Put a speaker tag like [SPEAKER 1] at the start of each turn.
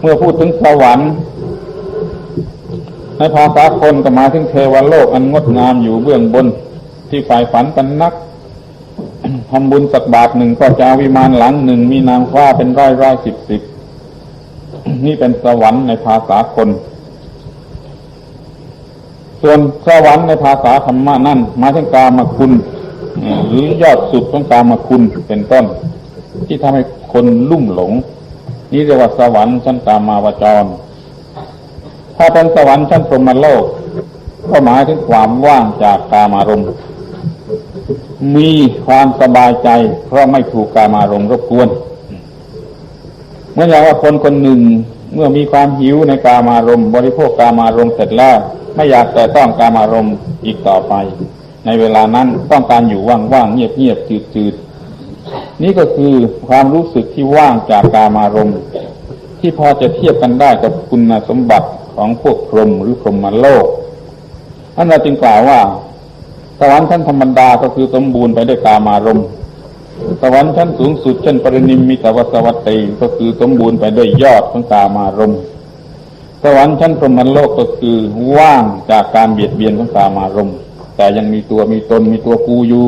[SPEAKER 1] เมื่อพูดถึงสวรรค์ในภาษาคนก็หมายถึงเทวโลกอันงดงามอยู่เบื้องบนที่ฝ่ายฝันกันนักทำบุญสักบาทหนึ่งก็จะเอาวิมานหลังหนึ่งมีนางฟ้าเป็นร้อยร้อยสิบสิบนี่เป็นสวรรค์ในภาษาคน ส่วนสวรรค์ในภาษาธรรมะนั่นหมายถึงกามคุณหรือยอดสุดของกามคุณเป็นต้น ที่ทำให้คนลุ่มหลง นี่เรียกว่าสวรรค์ชั้นกามาวจร ถ้าเป็นสวรรค์ชั้นพรหมโลก ก็หมายถึงความว่างจากกามารมณ์มีความสบายใจ เพราะไม่ถูกกามารมณ์รบกวนเมื่ออย่างว่าคนคนหนึ่งเมื่อมีความหิวในกามารมณ์ บริโภคกามารมณ์เสร็จแล้วไม่อยากแต่ต้องกามารมณ์อีกต่อไป ในเวลานั้นต้องการอยู่ว่างๆเงียบๆจืดๆ นี่ก็คือความรู้สึกที่ว่างจากกามารมณ์ ที่พอจะเทียบกันได้กับคุณสมบัติของพวกพรหมหรือพรหมโลกท่านเราจึงกล่าวว่า สวรรค์ชั้นธรรมดาก็คือสมบูรณ์ไปด้วยกามารมณ์สวรรค์ชั้นสูงสุดเช่นปรินิมมิตวสวัตติก็คือสมบูรณ์ไปด้วยยอดของกามารมณ์สวรรค์ชั้นพรหมโลกก็คือว่างจากการเบียดเบียนของกามารมณ์แต่ยังมีตัวมีตนมีตัวกูอยู่